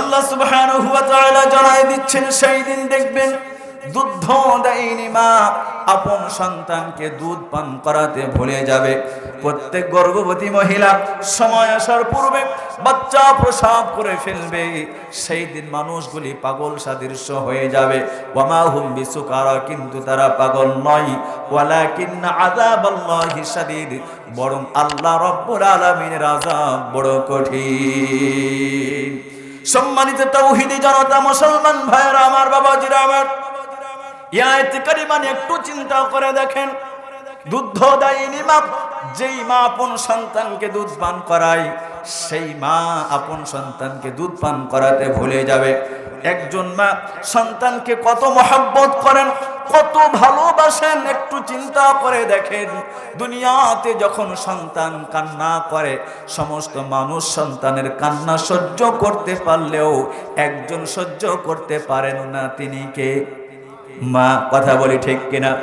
আল্লাহ সুবহানাহু ওয়া তাআলা জানায় দিচ্ছেন, সেই দিন দেখবেন দুধ দেয়নি মা, আপন সন্তানকে দুধ পান করাতে ভুলে যাবে। প্রত্যেক গর্ভবতী মহিলা সময় আসার পূর্বে বাচ্চা প্রসাব করে ফেলবে, সেই দিন মানুষগুলি পাগল সাদৃশ্য হয়ে যাবে। ওয়ামা হুম বিসুকারা, কিন্তু তারা পাগল নয়। ওয়ালাকিন আযাবাল্লাহি শাদীদ, বরং আল্লাহ রাব্বুল আলামিনের আযাব বড় কঠিন। সম্মানিত তৌহিদি জনতা, মুসলমান ভাইয়েরা, আমার বাবাজিরা, আমার ইয়াতে কারিমান একটু চিন্তা করে দেখেন। দুধ দায়ী মা, যেই মা আপন সন্তানকে দুধ পান করায় সেই মা আপন সন্তানকে দুধ পান করাতে ভুলে যাবে। একজন মা সন্তানকে কত মহাব্বত করেন, কত ভালোবাসেন, একটু চিন্তা করে দেখেন। দুনিয়াতে যখন সন্তান কান্না করে, সমস্ত মানুষ সন্তানের কান্না সহ্য করতে পারলেও একজন সহ্য করতে পারেন না তিনি কে? মা, কথা বলি ঠিক কিনা?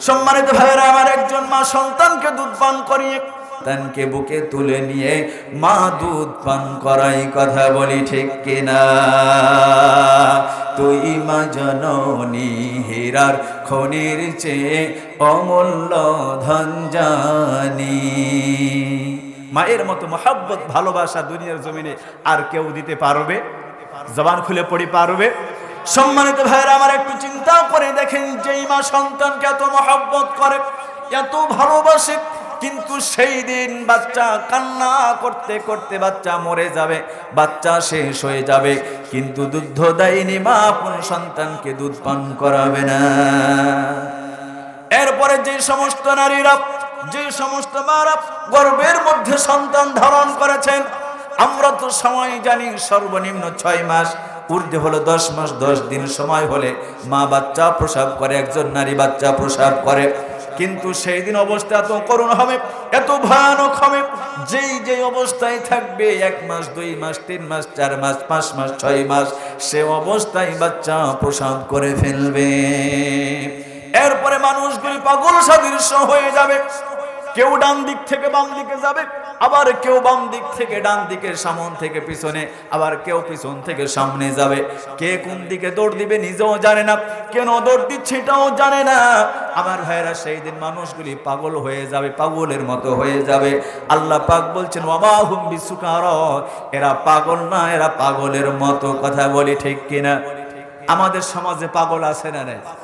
সম্মানিত ভাইয়েরা, আমার একজন মা সন্তানকে দুধ পান করিয়ে সন্তানকে বুকে তুলে নিয়ে মা দুধ পান করাই কথা বলি, ঠিক কিনা? তুই মা জননী হীরার খনির চেয়ে অমূল্য ধন জানি। মায়ের মতো মহাব্বত, ভালোবাসা দুনিয়ার জমিনে আর কেউ দিতে পারবে? জবান খুলে পড়ি, পারবে? সম্মানিত ভাইয়েরা, আমার একটু চিন্তা করে দেখেন, যেই মা সন্তানকে এত মহাব্বত করে, এত ভালোবাসে কিন্তু সেই দিন বাচ্চা কান্না করতে করতে বাচ্চা মরে যাবে, বাচ্চা শেষ হয়ে যাবে। কিন্তু দুগ্ধ দেয়নি মা, আপন সন্তানকে দুধ পান করাবে না। এরপরে যে সমস্ত নারীরা, যে সমস্ত মারা গর্বের মধ্যে সন্তান ধারণ করেছেন, আমরা তো সময় জানি সর্বনিম্ন ছয় মাস, ঊর্ধ্বে হলো দশ মাস, দশ দিন সময় হলে মা বাচ্চা প্রসাব করে, একজন নারী বাচ্চা প্রসাব করে। কিন্তু সেই দিন অবস্থা এত করুণ হবে, এত ভয়ানক হবে। যেই যেই অবস্থায় থাকবে, এক মাস, দুই মাস, তিন মাস, চার মাস, পাঁচ মাস, ছয় মাস, সে অবস্থায় বাচ্চা প্রসাব করে ফেলবে। এরপরে মানুষগুলি পাগল সাদৃশ্য হয়ে যাবে। কেউ ডান দিক থেকে বাম দিকে যাবে, আবার কেউ বাম দিক থেকে ডান দিকে সামন থেকে পিছনে, আবার কেউ পিছন থেকে সামনে যাবে। কে কোন দিকে দৌড় দিবে নিজেও জানে না, কেন দৌড় দিচ্ছে এটাও জানে না। আমার ভাইরা সেই দিন মানুষগুলি পাগল হয়ে যাবে, পাগলের মতো হয়ে যাবে। আল্লাহ পাক বলছেন হুম বিসুকার। এরা পাগল না, এরা পাগলের মতো। কথা বলি ঠিক কিনা? আমাদের সমাজে পাগল আছে না রে